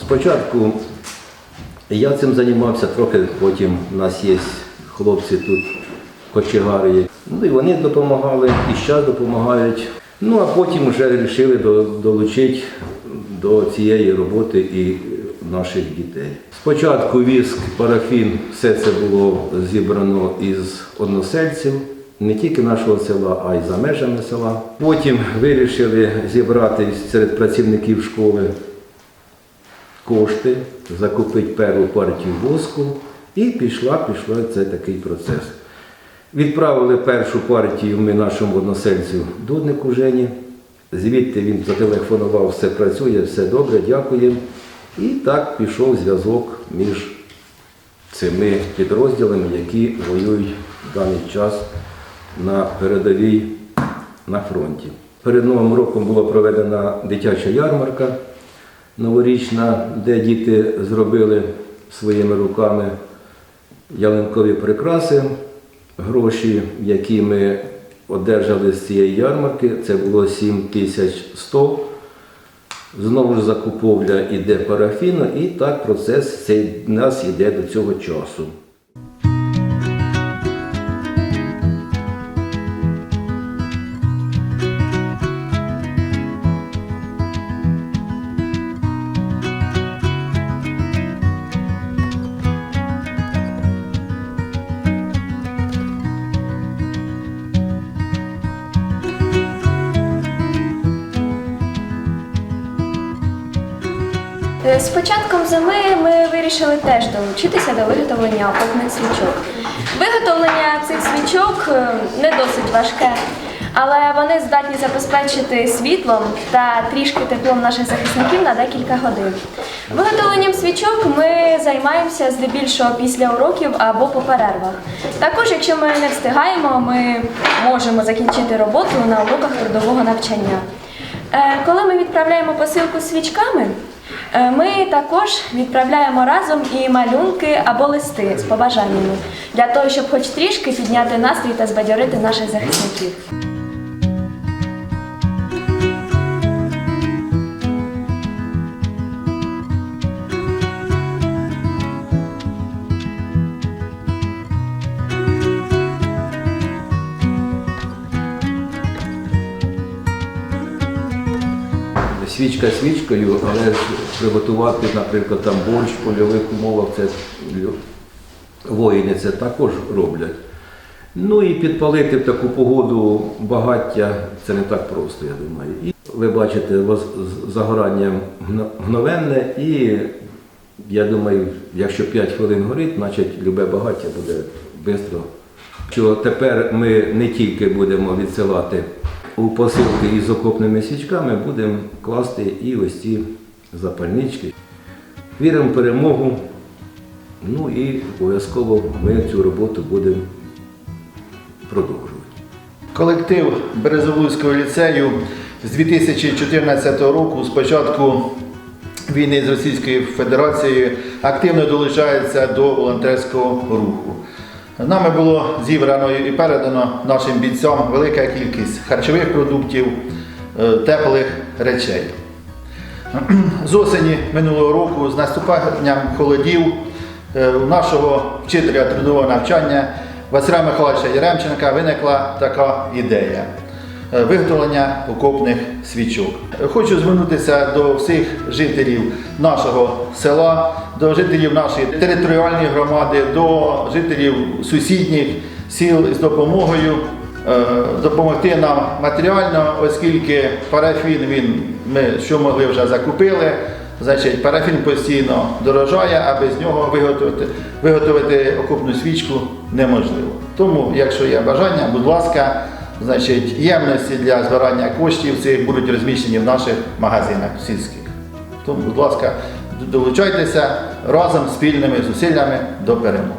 Спочатку я цим займався трохи, потім у нас є хлопці тут, кочегари. Ну і вони допомагали, і зараз допомагають. Ну а потім вже вирішили долучити до цієї роботи і наших дітей. Спочатку віск, парафін, все це було зібрано із односельців, не тільки нашого села, а й за межами села. Потім вирішили зібрати серед працівників школи кошти, закупити першу партію воску і пішла, пішла цей такий процес. Відправили першу партію ми нашому односельцю Дуднику Жені. Звідти він зателефонував, все працює, все добре, дякуємо. І так пішов зв'язок між цими підрозділами, які воюють в даний час на передовій на фронті. Перед Новим роком була проведена дитяча ярмарка новорічна, де діти зробили своїми руками ялинкові прикраси. Гроші, які ми одержали з цієї ярмарки, це було 7100. Знову ж закуповля іде парафіну, і так процес цей нас йде до цього часу. З початком зими ми вирішили теж долучитися до виготовлення окопних свічок. Виготовлення цих свічок е, не досить важке, але вони здатні забезпечити світлом та трішки теплом наших захисників на декілька годин. Виготовленням свічок ми займаємося здебільшого після уроків або по перервах. Також, якщо ми не встигаємо, ми можемо закінчити роботу на уроках трудового навчання. Е, Коли ми відправляємо посилку свічками, е, ми також відправляємо разом і малюнки або листи з побажаннями для того, щоб хоч трішки підняти настрій та збадьорити наших захисників. Свічка свічкою, але приготувати, наприклад, там борщ в польових умовах, це воїни це також роблять. Ну і підпалити в таку погоду багаття це не так просто, я думаю. І ви бачите, загорання мгновенне, і я думаю, якщо 5 хвилин горить, значить любе багаття буде швидко. Що тепер ми не тільки будемо відсилати у посилки із окопними свічками, будемо класти і ось ці запальнички. Віримо в перемогу. Ну і обов'язково ми цю роботу будемо продовжувати. Колектив Березовузького ліцею з 2014 року, з початку війни з Російською Федерацією, активно долучається до волонтерського руху. Нами було зібрано і передано нашим бійцям велика кількість харчових продуктів, е, теплих речей. З осені минулого року, з наступанням холодів, е, у нашого вчителя трудового навчання Василя Михайловича Яремченка виникла така ідея виготовлення окопних свічок. Хочу звернутися до всіх жителів нашого села, до жителів нашої територіальної громади, до жителів сусідніх сіл з допомогою е, допомогти нам матеріально, оскільки парафін він ми що могли вже закупили. Значить, парафін постійно дорожає, а без нього виготовити, виготовити окопну свічку неможливо. Тому, якщо є бажання, будь ласка, значить, ємності для збирання коштів цих будуть розміщені в наших магазинах сільських. Тому, будь ласка, долучайтеся разом спільними зусиллями до перемоги.